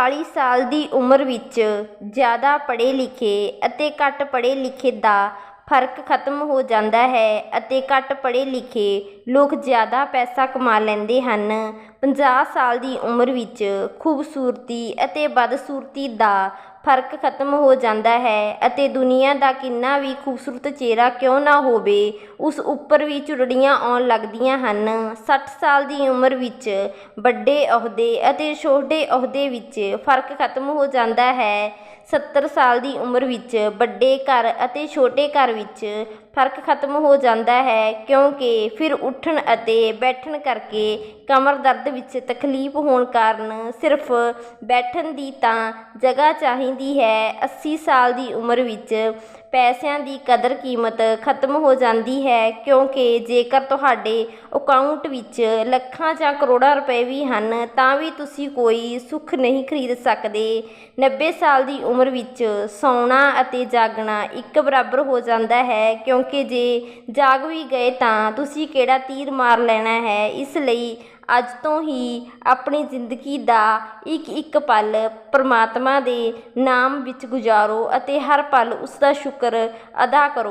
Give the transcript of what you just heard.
40 ਸਾਲ ਦੀ ਉਮਰ ਵਿੱਚ ਜ਼ਿਆਦਾ ਪੜ੍ਹੇ ਲਿਖੇ ਅਤੇ ਘੱਟ ਪੜ੍ਹੇ ਲਿਖੇ ਦਾ ਫ਼ਰਕ ਖਤਮ ਹੋ ਜਾਂਦਾ ਹੈ ਅਤੇ ਘੱਟ ਪੜ੍ਹੇ ਲਿਖੇ ਲੋਕ ਜ਼ਿਆਦਾ ਪੈਸਾ ਕਮਾ ਲੈਂਦੇ ਹਨ। 50 ਸਾਲ ਦੀ ਉਮਰ ਵਿੱਚ ਖੂਬਸੂਰਤੀ ਅਤੇ ਬਦਸੂਰਤੀ ਦਾ ਫ਼ਰਕ ਖਤਮ ਹੋ ਜਾਂਦਾ ਹੈ ਅਤੇ ਦੁਨੀਆ ਦਾ ਕਿੰਨਾ ਵੀ ਖੂਬਸੂਰਤ ਚਿਹਰਾ ਕਿਉਂ ਨਾ ਹੋਵੇ, ਉਸ ਉੱਪਰ ਵੀ ਝੁਰੜੀਆਂ ਆਉਣ ਲੱਗਦੀਆਂ ਹਨ। 60 ਸਾਲ ਦੀ ਉਮਰ ਵਿੱਚ ਵੱਡੇ ਅਹੁਦੇ ਅਤੇ ਛੋਟੇ ਅਹੁਦੇ ਵਿੱਚ ਫ਼ਰਕ ਖਤਮ ਹੋ ਜਾਂਦਾ ਹੈ। 70 ਸਾਲ ਦੀ ਉਮਰ ਵਿੱਚ ਵੱਡੇ ਘਰ ਅਤੇ ਛੋਟੇ ਘਰ ਵਿੱਚ ਫ਼ਰਕ ਖਤਮ ਹੋ ਜਾਂਦਾ ਹੈ ਕਿਉਂਕਿ ਫਿਰ ਉੱਠਣ ਅਤੇ ਬੈਠਣ ਕਰਕੇ ਕਮਰ ਦਰਦ ਵਿੱਚ ਤਕਲੀਫ ਹੋਣ ਕਾਰਨ ਸਿਰਫ ਬੈਠਣ ਦੀ ਤਾਂ ਜਗ੍ਹਾ ਚਾਹੀ ਚਾਹੀਦੀ ਹੈ। 80 ਸਾਲ ਦੀ ਉਮਰ ਵਿੱਚ ਪੈਸਿਆਂ ਦੀ ਕਦਰ ਕੀਮਤ ਖਤਮ ਹੋ ਜਾਂਦੀ ਹੈ ਕਿਉਂਕਿ ਜੇਕਰ ਤੁਹਾਡੇ ਅਕਾਊਂਟ ਵਿੱਚ ਲੱਖਾਂ ਜਾਂ ਕਰੋੜਾਂ ਰੁਪਏ ਵੀ ਹਨ, ਤਾਂ ਵੀ ਤੁਸੀਂ ਕੋਈ ਸੁੱਖ ਨਹੀਂ ਖਰੀਦ ਸਕਦੇ। 90 ਸਾਲ ਦੀ ਉਮਰ ਵਿੱਚ ਸੌਣਾ ਅਤੇ ਜਾਗਣਾ ਇੱਕ ਬਰਾਬਰ ਹੋ ਜਾਂਦਾ ਹੈ ਕਿਉਂਕਿ ਜੇ ਜਾਗ ਵੀ ਗਏ ਤਾਂ ਤੁਸੀਂ ਕਿਹੜਾ ਤੀਰ ਮਾਰ ਲੈਣਾ ਹੈ? ਇਸ ਲਈ ਅੱਜ ਤੋਂ ਹੀ ਆਪਣੀ ਜ਼ਿੰਦਗੀ ਦਾ ਇੱਕ ਇੱਕ ਪਲ ਪਰਮਾਤਮਾ ਦੇ ਨਾਮ ਵਿੱਚ ਗੁਜ਼ਾਰੋ ਅਤੇ ਹਰ ਪਲ ਉਸ ਦਾ ਸ਼ੁਕਰ ਅਦਾ ਕਰੋ।